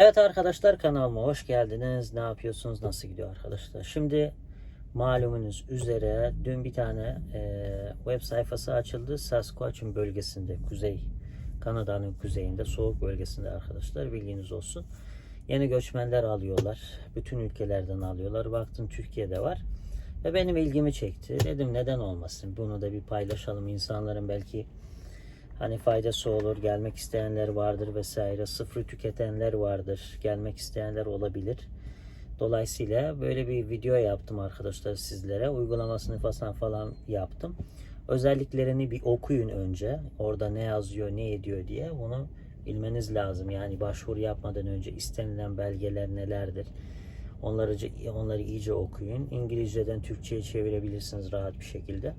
Evet arkadaşlar kanalıma hoş geldiniz. Ne yapıyorsunuz? Nasıl gidiyor arkadaşlar? Şimdi malumunuz üzere dün bir tane e, web sayfası açıldı. Saskatchewan bölgesinde, kuzey Kanada'nın kuzeyinde, soğuk bölgesinde arkadaşlar bilginiz olsun. Yeni göçmenler alıyorlar. Bütün ülkelerden alıyorlar. Baktım Türkiye'de var. Ve benim ilgimi çekti. Dedim neden olmasın? Bunu da bir paylaşalım. İnsanların belki hani faydası olur. Gelmek isteyenler vardır vesaire. Sıfır tüketenler vardır. Gelmek isteyenler olabilir. Dolayısıyla böyle bir video yaptım arkadaşlar sizlere. Uygulamasını falan falan yaptım. Özelliklerini bir okuyun önce. Orada ne yazıyor, ne ediyor diye. Bunu bilmeniz lazım. Yani başvuru yapmadan önce istenilen belgeler nelerdir? Onları, onları iyice okuyun. İngilizceden Türkçe'ye çevirebilirsiniz rahat bir şekilde.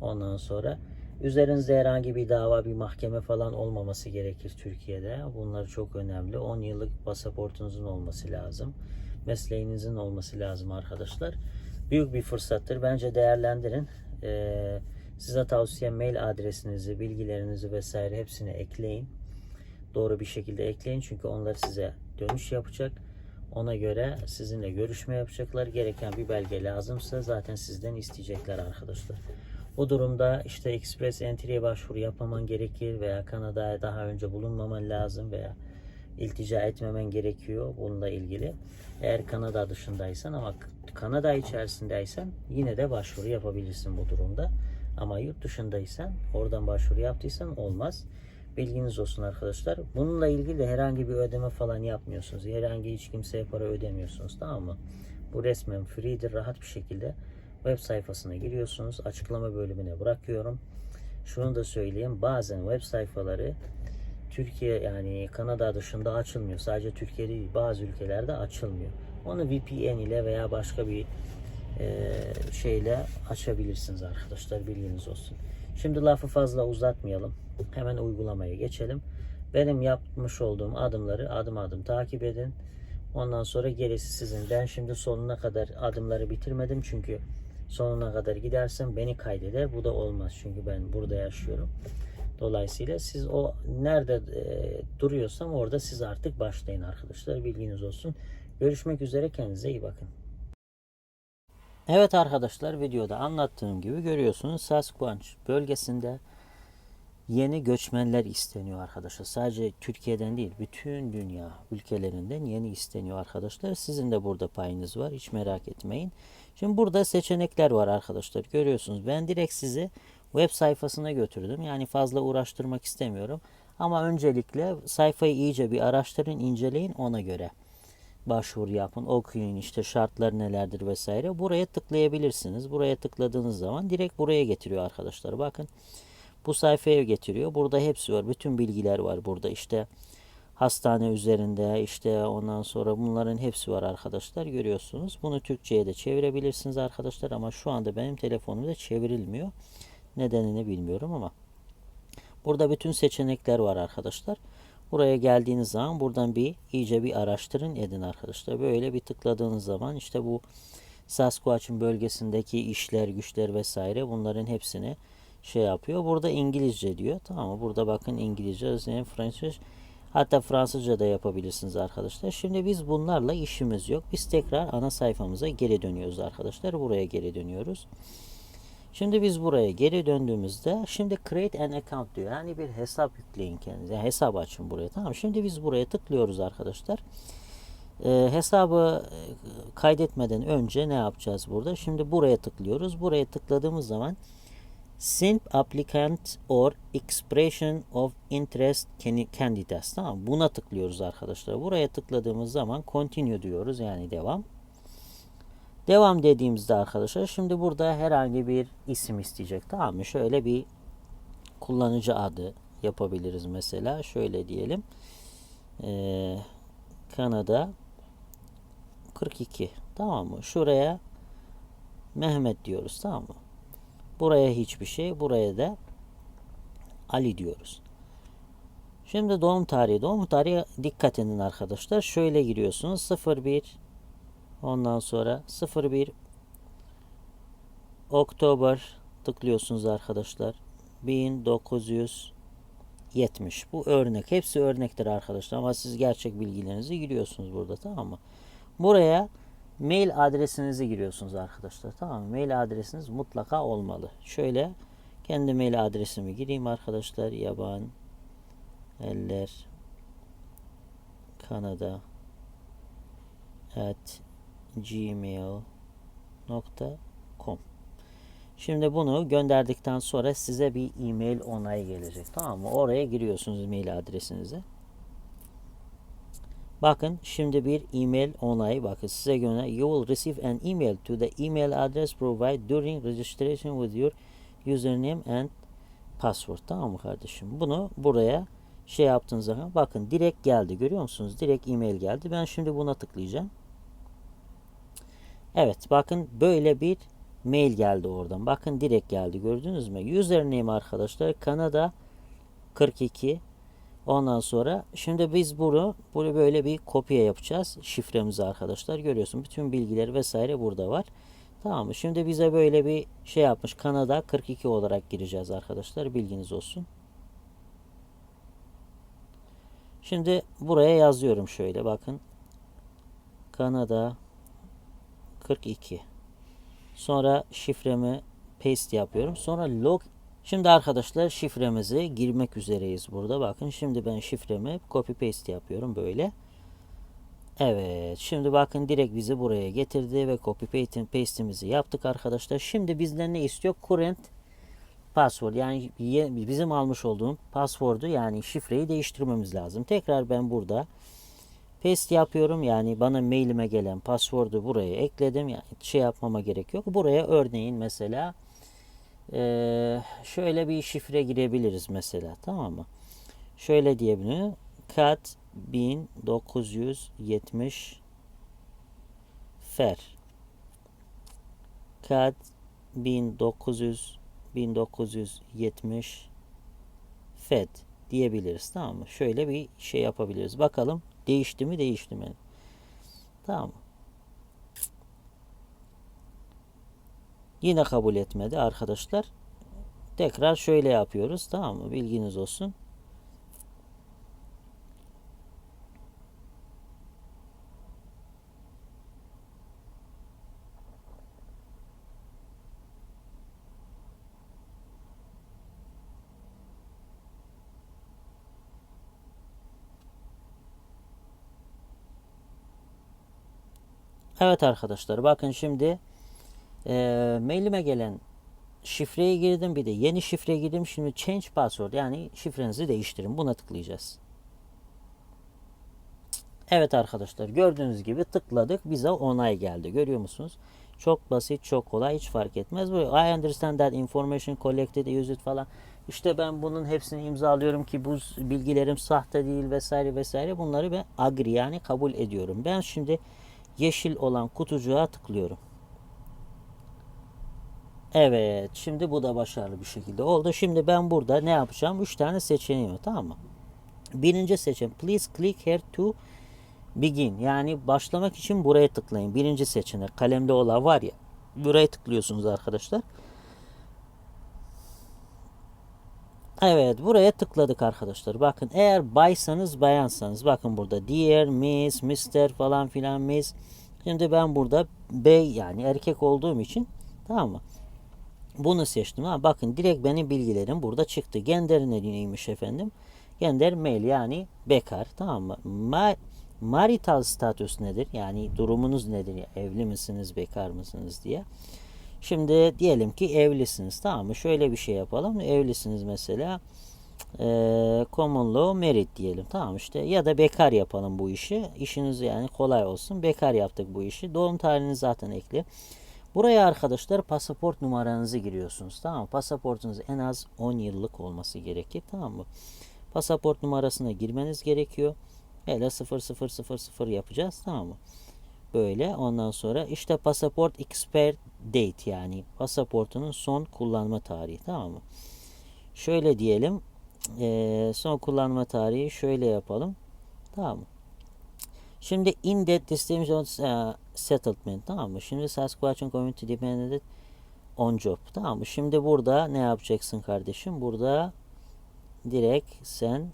Ondan sonra üzerinizde herhangi bir dava, bir mahkeme falan olmaması gerekir Türkiye'de. Bunlar çok önemli. 10 yıllık pasaportunuzun olması lazım. Mesleğinizin olması lazım arkadaşlar. Büyük bir fırsattır. Bence değerlendirin. Ee, size tavsiyem mail adresinizi, bilgilerinizi vesaire hepsini ekleyin. Doğru bir şekilde ekleyin. Çünkü onlar size dönüş yapacak. Ona göre sizinle görüşme yapacaklar. Gereken bir belge lazımsa zaten sizden isteyecekler arkadaşlar. Bu durumda işte Express Entry'ye başvuru yapmaman gerekir veya Kanada'ya daha önce bulunmaman lazım veya iltica etmemen gerekiyor bununla ilgili. Eğer Kanada dışındaysan ama Kanada içerisindeysen yine de başvuru yapabilirsin bu durumda. Ama yurt dışındaysan oradan başvuru yaptıysan olmaz. Bilginiz olsun arkadaşlar. Bununla ilgili de herhangi bir ödeme falan yapmıyorsunuz. Herhangi hiç kimseye para ödemiyorsunuz tamam mı? Bu resmen free'dir. Rahat bir şekilde web sayfasına giriyorsunuz. Açıklama bölümüne bırakıyorum. Şunu da söyleyeyim. Bazen web sayfaları Türkiye yani Kanada dışında açılmıyor. Sadece Türkiye değil bazı ülkelerde açılmıyor. Onu VPN ile veya başka bir e, şeyle açabilirsiniz arkadaşlar bilginiz olsun. Şimdi lafı fazla uzatmayalım. Hemen uygulamaya geçelim. Benim yapmış olduğum adımları adım adım takip edin. Ondan sonra gerisi sizin. Ben şimdi sonuna kadar adımları bitirmedim çünkü sonuna kadar gidersem beni kaydeder. Bu da olmaz çünkü ben burada yaşıyorum. Dolayısıyla siz o nerede e, duruyorsam orada siz artık başlayın arkadaşlar. Bilginiz olsun. Görüşmek üzere. Kendinize iyi bakın. Evet arkadaşlar videoda anlattığım gibi görüyorsunuz Sasquatch bölgesinde yeni göçmenler isteniyor arkadaşlar. Sadece Türkiye'den değil bütün dünya ülkelerinden yeni isteniyor arkadaşlar. Sizin de burada payınız var hiç merak etmeyin. Şimdi burada seçenekler var arkadaşlar görüyorsunuz. Ben direkt sizi web sayfasına götürdüm. Yani fazla uğraştırmak istemiyorum. Ama öncelikle sayfayı iyice bir araştırın inceleyin ona göre başvuru yapın, okuyun işte şartlar nelerdir vesaire. Buraya tıklayabilirsiniz. Buraya tıkladığınız zaman direkt buraya getiriyor arkadaşlar. Bakın bu sayfaya getiriyor. Burada hepsi var. Bütün bilgiler var burada. İşte hastane üzerinde işte ondan sonra bunların hepsi var arkadaşlar. Görüyorsunuz. Bunu Türkçe'ye de çevirebilirsiniz arkadaşlar ama şu anda benim telefonumda çevrilmiyor. Nedenini bilmiyorum ama burada bütün seçenekler var arkadaşlar. Buraya geldiğiniz zaman buradan bir iyice bir araştırın edin arkadaşlar. Böyle bir tıkladığınız zaman işte bu Sasquatch'ın bölgesindeki işler, güçler vesaire bunların hepsini şey yapıyor. Burada İngilizce diyor. Tamam mı? Burada bakın İngilizce, yani Fransızca hatta Fransızca da yapabilirsiniz arkadaşlar. Şimdi biz bunlarla işimiz yok. Biz tekrar ana sayfamıza geri dönüyoruz arkadaşlar. Buraya geri dönüyoruz. Şimdi biz buraya geri döndüğümüzde şimdi create an account diyor. Yani bir hesap yükleyin kendinize. Yani hesap açın buraya. Tamam. Şimdi biz buraya tıklıyoruz arkadaşlar. Ee, hesabı e, kaydetmeden önce ne yapacağız burada? Şimdi buraya tıklıyoruz. Buraya tıkladığımız zaman Simp applicant or expression of interest candidates. Tamam. Buna tıklıyoruz arkadaşlar. Buraya tıkladığımız zaman continue diyoruz. Yani devam. Devam dediğimizde arkadaşlar şimdi burada herhangi bir isim isteyecek. Tamam mı? Şöyle bir kullanıcı adı yapabiliriz mesela. Şöyle diyelim. Ee, Kanada 42. Tamam mı? Şuraya Mehmet diyoruz. Tamam mı? Buraya hiçbir şey. Buraya da Ali diyoruz. Şimdi doğum tarihi. Doğum tarihi dikkat edin arkadaşlar. Şöyle giriyorsunuz. 01 Ondan sonra 01 Oktober tıklıyorsunuz arkadaşlar. 1972 70. Bu örnek. Hepsi örnektir arkadaşlar ama siz gerçek bilgilerinizi giriyorsunuz burada tamam mı? Buraya mail adresinizi giriyorsunuz arkadaşlar tamam mı? Mail adresiniz mutlaka olmalı. Şöyle kendi mail adresimi gireyim arkadaşlar. Yaban eller Kanada at gmail.com Şimdi bunu gönderdikten sonra size bir e-mail onayı gelecek. Tamam mı? Oraya giriyorsunuz mail adresinize. Bakın şimdi bir e-mail onayı bakın size gönder. You will receive an email to the email address provided during registration with your username and password. Tamam mı kardeşim? Bunu buraya şey yaptığınız zaman bakın direkt geldi. Görüyor musunuz? Direkt e-mail geldi. Ben şimdi buna tıklayacağım. Evet bakın böyle bir mail geldi oradan. Bakın direkt geldi. Gördünüz mü? Username arkadaşlar Kanada 42 Ondan sonra şimdi biz bunu bunu böyle bir kopya yapacağız. Şifremizi arkadaşlar görüyorsun. Bütün bilgileri vesaire burada var. Tamam mı? Şimdi bize böyle bir şey yapmış. Kanada 42 olarak gireceğiz arkadaşlar. Bilginiz olsun. Şimdi buraya yazıyorum şöyle bakın. Kanada 42. Sonra şifremi paste yapıyorum. Sonra log Şimdi arkadaşlar şifremizi girmek üzereyiz burada. Bakın şimdi ben şifremi copy paste yapıyorum böyle. Evet. Şimdi bakın direkt bizi buraya getirdi ve copy paste'imizi yaptık arkadaşlar. Şimdi bizden ne istiyor? Current password yani bizim almış olduğum password'u yani şifreyi değiştirmemiz lazım. Tekrar ben burada paste yapıyorum. Yani bana mailime gelen password'u buraya ekledim. Yani şey yapmama gerek yok. Buraya örneğin mesela ee, şöyle bir şifre girebiliriz mesela tamam mı? Şöyle diyebilirim. Kat 1970 fer kat 1900 1970 fed diyebiliriz tamam mı? Şöyle bir şey yapabiliriz. Bakalım değişti mi değişti mi? Tamam mı? Yine kabul etmedi arkadaşlar. Tekrar şöyle yapıyoruz. Tamam mı? Bilginiz olsun. Evet arkadaşlar bakın şimdi e, mailime gelen şifreye girdim bir de yeni şifreye girdim. Şimdi change password yani şifrenizi değiştirin. Buna tıklayacağız. Evet arkadaşlar gördüğünüz gibi tıkladık. Bize onay geldi. Görüyor musunuz? Çok basit, çok kolay. Hiç fark etmez. Bu I understand that information collected use it falan. İşte ben bunun hepsini imzalıyorum ki bu bilgilerim sahte değil vesaire vesaire. Bunları ben agree yani kabul ediyorum. Ben şimdi yeşil olan kutucuğa tıklıyorum. Evet. Şimdi bu da başarılı bir şekilde oldu. Şimdi ben burada ne yapacağım? 3 tane seçeneğim var. Tamam mı? Birinci seçenek. Please click here to begin. Yani başlamak için buraya tıklayın. Birinci seçenek. Kalemde olan var ya. Buraya tıklıyorsunuz arkadaşlar. Evet buraya tıkladık arkadaşlar. Bakın eğer baysanız bayansanız bakın burada dear, miss, mister falan filan miss. Şimdi ben burada bey yani erkek olduğum için tamam mı? Bunu seçtim. Ha, bakın direkt benim bilgilerim burada çıktı. Gender neymiş efendim? Gender male yani bekar. Tamam mı? Ma marital statüs nedir? Yani durumunuz nedir? Evli misiniz, bekar mısınız diye. Şimdi diyelim ki evlisiniz. Tamam mı? Şöyle bir şey yapalım. Evlisiniz mesela. E, common law married diyelim. Tamam işte. Ya da bekar yapalım bu işi. İşiniz yani kolay olsun. Bekar yaptık bu işi. Doğum tarihini zaten ekle. Buraya arkadaşlar pasaport numaranızı giriyorsunuz. Tamam mı? Pasaportunuz en az 10 yıllık olması gerekir. Tamam mı? Pasaport numarasına girmeniz gerekiyor. Hele 0000 yapacağız. Tamam mı? Böyle. Ondan sonra işte pasaport expire date yani pasaportunun son kullanma tarihi. Tamam mı? Şöyle diyelim. Son kullanma tarihi şöyle yapalım. Tamam mı? Şimdi in that distribution uh, settlement tamam mı? Şimdi Sasquatch'ın community dependent on job tamam mı? Şimdi burada ne yapacaksın kardeşim? Burada direkt sen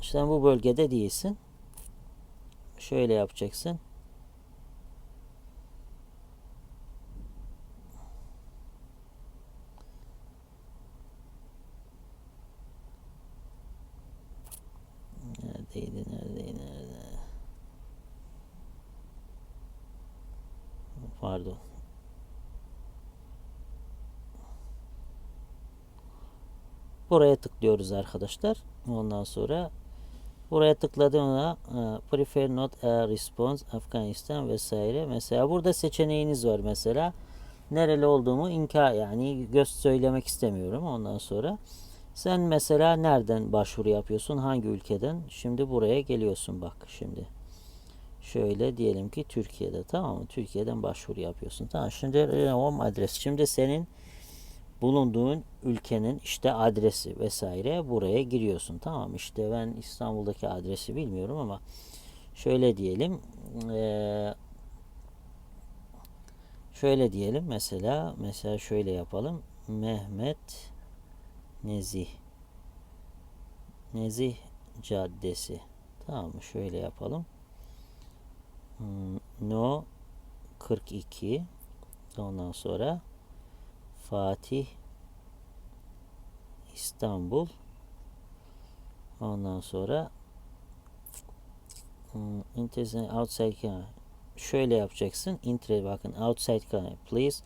sen bu bölgede değilsin. Şöyle yapacaksın. Pardon. Buraya tıklıyoruz arkadaşlar. Ondan sonra buraya tıkladığımda e, prefer not a response Afganistan vesaire. Mesela burada seçeneğiniz var mesela. Nereli olduğumu inkar yani göz söylemek istemiyorum. Ondan sonra sen mesela nereden başvuru yapıyorsun? Hangi ülkeden? Şimdi buraya geliyorsun bak şimdi. Şöyle diyelim ki Türkiye'de tamam mı? Türkiye'den başvuru yapıyorsun. Tamam. Şimdi home adres. Şimdi senin bulunduğun ülkenin işte adresi vesaire buraya giriyorsun. Tamam işte ben İstanbul'daki adresi bilmiyorum ama şöyle diyelim şöyle diyelim mesela mesela şöyle yapalım Mehmet Nezih Nezih Caddesi tamam mı şöyle yapalım No 42 ondan sonra Fatih İstanbul. Ondan sonra hmm, Internet outside Canada. şöyle yapacaksın intre bakın outside Canada. please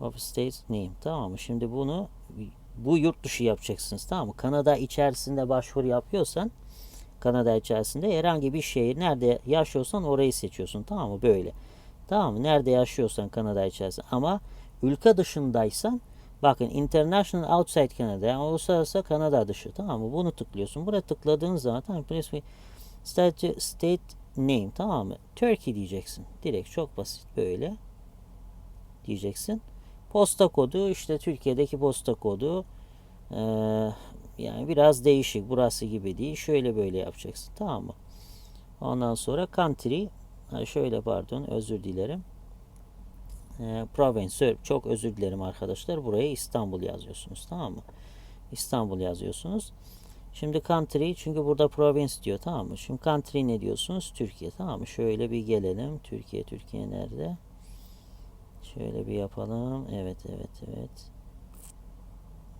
of states name. Tamam mı? Şimdi bunu bu yurt dışı yapacaksınız tamam mı? Kanada içerisinde başvuru yapıyorsan Kanada içerisinde. Herhangi bir şehir nerede yaşıyorsan orayı seçiyorsun. Tamam mı? Böyle. Tamam mı? Nerede yaşıyorsan Kanada içerisinde. Ama ülke dışındaysan bakın international outside Canada yani uluslararası Kanada dışı. Tamam mı? Bunu tıklıyorsun. Buraya tıkladığın zaman tamam mı? State, state name tamam mı? Turkey diyeceksin. Direkt çok basit böyle diyeceksin. Posta kodu işte Türkiye'deki posta kodu. Ee, yani biraz değişik burası gibi değil şöyle böyle yapacaksın tamam mı? Ondan sonra country şöyle pardon özür dilerim. E, province çok özür dilerim arkadaşlar buraya İstanbul yazıyorsunuz tamam mı? İstanbul yazıyorsunuz. Şimdi country çünkü burada province diyor tamam mı? Şimdi country ne diyorsunuz? Türkiye tamam mı? Şöyle bir gelelim Türkiye Türkiye nerede? Şöyle bir yapalım evet evet evet.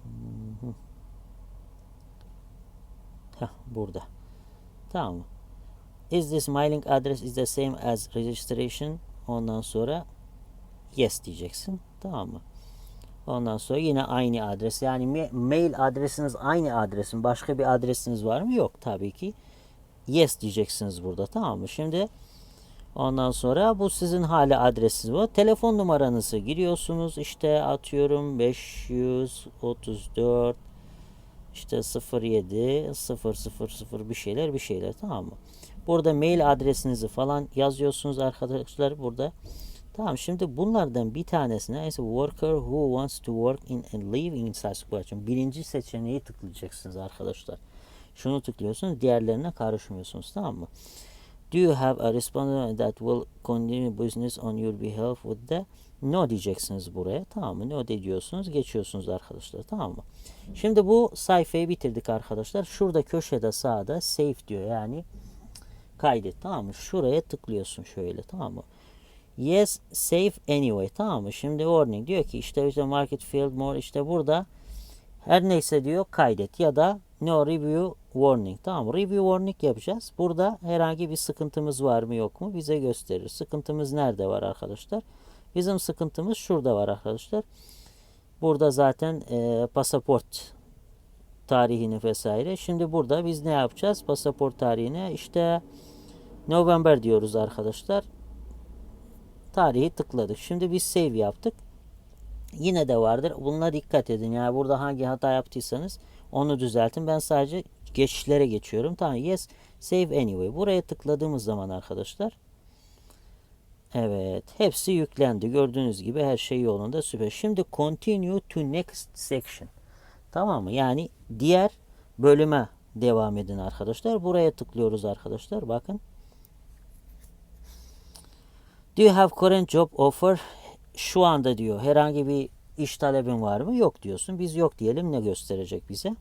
Hı hı. Heh, burada tamam is this mailing address is the same as registration ondan sonra yes diyeceksin. Tamam mı? Ondan sonra yine aynı adres. Yani mail adresiniz aynı adresin. Başka bir adresiniz var mı? Yok tabii ki. Yes diyeceksiniz burada. Tamam mı? Şimdi ondan sonra bu sizin hala adresiniz bu. Telefon numaranızı giriyorsunuz. İşte atıyorum 534 işte 07 000 bir şeyler bir şeyler tamam mı? Burada mail adresinizi falan yazıyorsunuz arkadaşlar burada. Tamam şimdi bunlardan bir tanesine ise worker who wants to work in and live in Saskatchewan. Birinci seçeneği tıklayacaksınız arkadaşlar. Şunu tıklıyorsunuz. Diğerlerine karışmıyorsunuz. Tamam mı? Do you have a respondent that will continue business on your behalf with the no diyeceksiniz buraya. Tamam mı? No de diyorsunuz. Geçiyorsunuz arkadaşlar. Tamam mı? Şimdi bu sayfayı bitirdik arkadaşlar. Şurada köşede sağda save diyor. Yani kaydet. Tamam mı? Şuraya tıklıyorsun şöyle. Tamam mı? Yes save anyway tamam mı? Şimdi warning diyor ki işte işte market field more işte burada her neyse diyor kaydet ya da no review warning tamam? Review warning yapacağız. Burada herhangi bir sıkıntımız var mı yok mu bize gösterir. Sıkıntımız nerede var arkadaşlar? Bizim sıkıntımız şurada var arkadaşlar. Burada zaten e, pasaport tarihini vesaire. Şimdi burada biz ne yapacağız? Pasaport tarihine işte November diyoruz arkadaşlar tarihi tıkladık. Şimdi biz save yaptık. Yine de vardır. Bununla dikkat edin. Yani burada hangi hata yaptıysanız onu düzeltin. Ben sadece geçişlere geçiyorum. Tamam yes save anyway. Buraya tıkladığımız zaman arkadaşlar Evet. Hepsi yüklendi. Gördüğünüz gibi her şey yolunda. Süper. Şimdi continue to next section. Tamam mı? Yani diğer bölüme devam edin arkadaşlar. Buraya tıklıyoruz arkadaşlar. Bakın. Do you have current job offer? Şu anda diyor herhangi bir iş talebin var mı? Yok diyorsun. Biz yok diyelim ne gösterecek bize?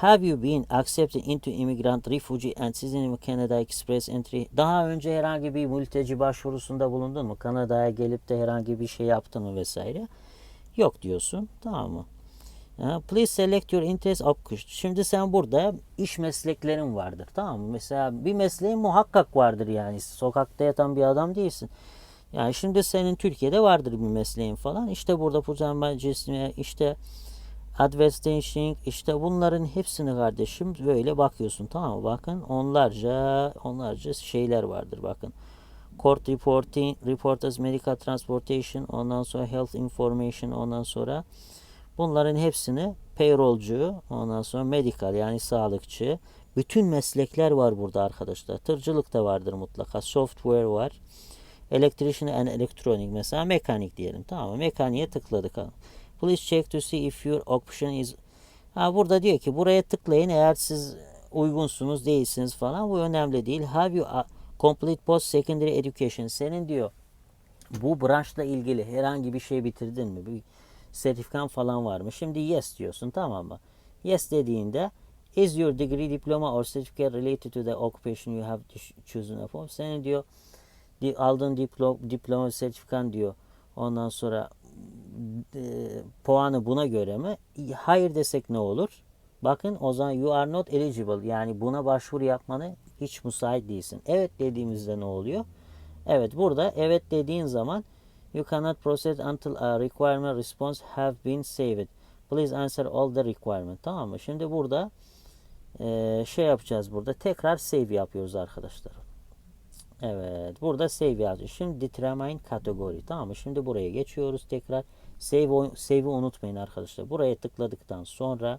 Have you been accepted into immigrant, refugee and citizen of Canada Express entry? Daha önce herhangi bir mülteci başvurusunda bulundun mu? Kanada'ya gelip de herhangi bir şey yaptın mı vesaire? Yok diyorsun. Tamam mı? Please select your interest option. Şimdi sen burada iş mesleklerin vardır. Tamam mı? Mesela bir mesleğin muhakkak vardır yani. Sokakta yatan bir adam değilsin. Yani şimdi senin Türkiye'de vardır bir mesleğin falan. İşte burada Puzanma cismi, işte advertising, işte bunların hepsini kardeşim böyle bakıyorsun tamam mı? Bakın onlarca onlarca şeyler vardır bakın. Court reporting, reporters, medical transportation, ondan sonra health information, ondan sonra bunların hepsini payrollcu, ondan sonra medical yani sağlıkçı, bütün meslekler var burada arkadaşlar. Tırcılık da vardır mutlaka. Software var. Electrician and electronic mesela mekanik diyelim. Tamam mı? Mekaniğe tıkladık. Please check to see if your occupation is Ha burada diyor ki buraya tıklayın eğer siz uygunsunuz değilsiniz falan bu önemli değil. Have you a complete post secondary education? Senin diyor bu branşla ilgili herhangi bir şey bitirdin mi? Bir sertifikan falan var mı? Şimdi yes diyorsun tamam mı? Yes dediğinde is your degree diploma or certificate related to the occupation you have chosen for? Senin diyor di- aldığın diplo, diploma sertifikan diyor. Ondan sonra e, puanı buna göre mi? Hayır desek ne olur? Bakın o zaman you are not eligible. Yani buna başvuru yapmanı hiç müsait değilsin. Evet dediğimizde ne oluyor? Evet burada evet dediğin zaman you cannot proceed until a requirement response have been saved. Please answer all the requirement. Tamam mı? Şimdi burada e, şey yapacağız burada. Tekrar save yapıyoruz arkadaşlar. Evet. Burada save yazıyor. Şimdi determine kategori. Tamam mı? Şimdi buraya geçiyoruz tekrar. Save save'i unutmayın arkadaşlar. Buraya tıkladıktan sonra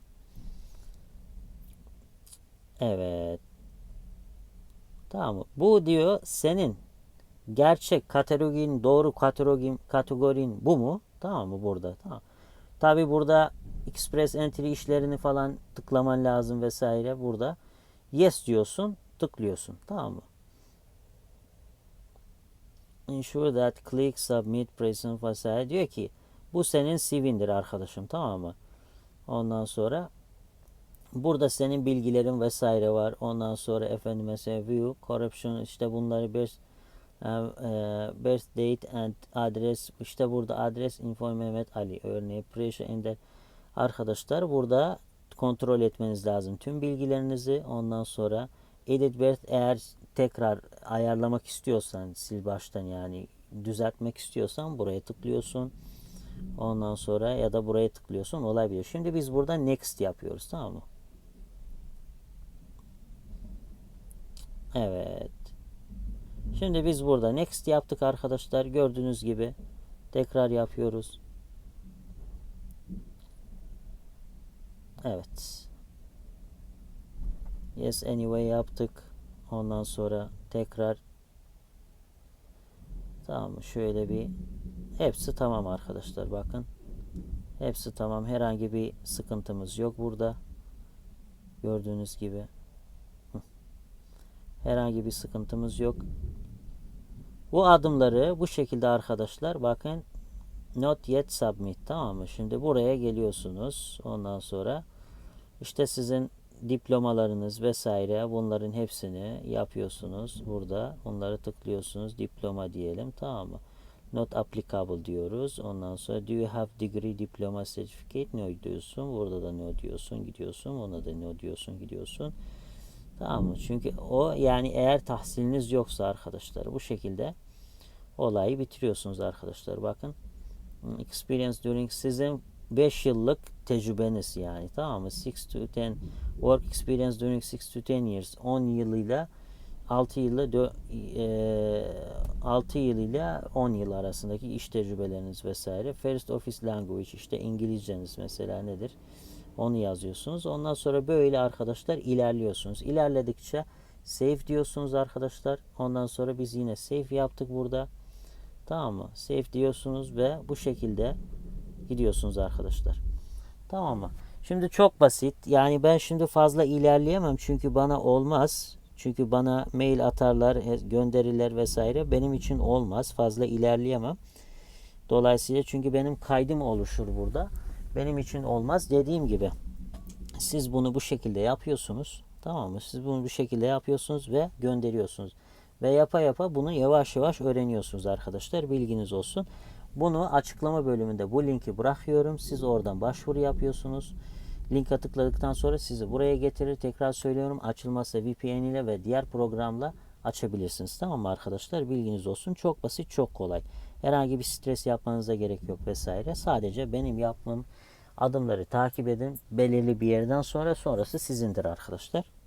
Evet. Tamam mı? Bu diyor senin gerçek kategorin doğru kategorin kategorin bu mu? Tamam mı burada? Tamam. Tabi burada express entry işlerini falan tıklaman lazım vesaire burada. Yes diyorsun, tıklıyorsun. Tamam mı? Ensure that click submit present vesaire diyor ki bu senin CV'ndir arkadaşım tamam mı? Ondan sonra burada senin bilgilerin vesaire var. Ondan sonra efendim mesela view, corruption işte bunları birth, e, birth date and address işte burada adres info Mehmet Ali örneği pressure ender arkadaşlar burada kontrol etmeniz lazım tüm bilgilerinizi ondan sonra edit birth eğer tekrar ayarlamak istiyorsan sil baştan yani düzeltmek istiyorsan buraya tıklıyorsun. Ondan sonra ya da buraya tıklıyorsun olabilir. Şimdi biz burada next yapıyoruz tamam mı? Evet. Şimdi biz burada next yaptık arkadaşlar. Gördüğünüz gibi tekrar yapıyoruz. Evet. Yes anyway yaptık. Ondan sonra tekrar tamam? Şöyle bir hepsi tamam arkadaşlar bakın. Hepsi tamam. Herhangi bir sıkıntımız yok burada. Gördüğünüz gibi. Herhangi bir sıkıntımız yok. Bu adımları bu şekilde arkadaşlar bakın not yet submit tamam mı? Şimdi buraya geliyorsunuz. Ondan sonra işte sizin diplomalarınız vesaire bunların hepsini yapıyorsunuz. Burada onları tıklıyorsunuz. Diploma diyelim tamam mı? Not applicable diyoruz. Ondan sonra do you have degree diploma certificate ne diyorsun? Burada da ne diyorsun? Gidiyorsun. Ona da ne diyorsun? Gidiyorsun. Tamam mı? Çünkü o yani eğer tahsiliniz yoksa arkadaşlar bu şekilde olayı bitiriyorsunuz arkadaşlar. Bakın experience during sizin 5 yıllık tecrübeniz yani tamam mı? 6 to 10 work experience during 6 to 10 years 10 yılıyla 6 yılı e, 6 yılıyla 10 yıl arasındaki iş tecrübeleriniz vesaire. First office language işte İngilizceniz mesela nedir? Onu yazıyorsunuz. Ondan sonra böyle arkadaşlar ilerliyorsunuz. İlerledikçe save diyorsunuz arkadaşlar. Ondan sonra biz yine save yaptık burada. Tamam mı? Save diyorsunuz ve bu şekilde gidiyorsunuz arkadaşlar. Tamam mı? Şimdi çok basit. Yani ben şimdi fazla ilerleyemem çünkü bana olmaz. Çünkü bana mail atarlar, gönderirler vesaire. Benim için olmaz. Fazla ilerleyemem. Dolayısıyla çünkü benim kaydım oluşur burada. Benim için olmaz. Dediğim gibi siz bunu bu şekilde yapıyorsunuz. Tamam mı? Siz bunu bu şekilde yapıyorsunuz ve gönderiyorsunuz. Ve yapa yapa bunu yavaş yavaş öğreniyorsunuz arkadaşlar. Bilginiz olsun. Bunu açıklama bölümünde bu linki bırakıyorum. Siz oradan başvuru yapıyorsunuz. Linka tıkladıktan sonra sizi buraya getirir. Tekrar söylüyorum açılmazsa VPN ile ve diğer programla açabilirsiniz. Tamam mı arkadaşlar? Bilginiz olsun. Çok basit, çok kolay. Herhangi bir stres yapmanıza gerek yok vesaire. Sadece benim yapmam adımları takip edin. Belirli bir yerden sonra sonrası sizindir arkadaşlar.